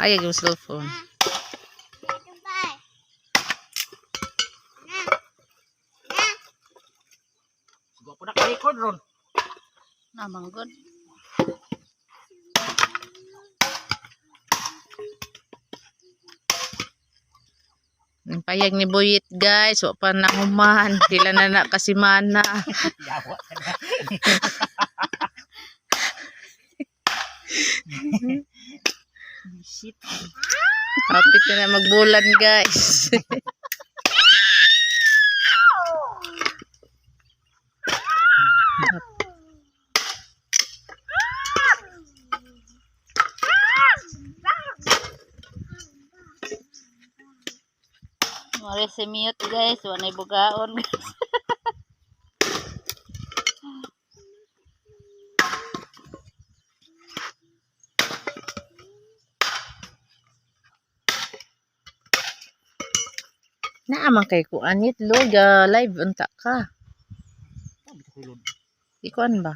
Ay, yung cellphone. Gwa po na ka-record ron. Namang good. Ang payag ni Boyit guys, wa pa na human. Dila na na kasi mana. Yawa. Shit. Hapit na na magbulan guys. Mare si mute guys, wanay bugaon guys. Naaman kay ko anit log ah, live unta ka. Ikuan ba?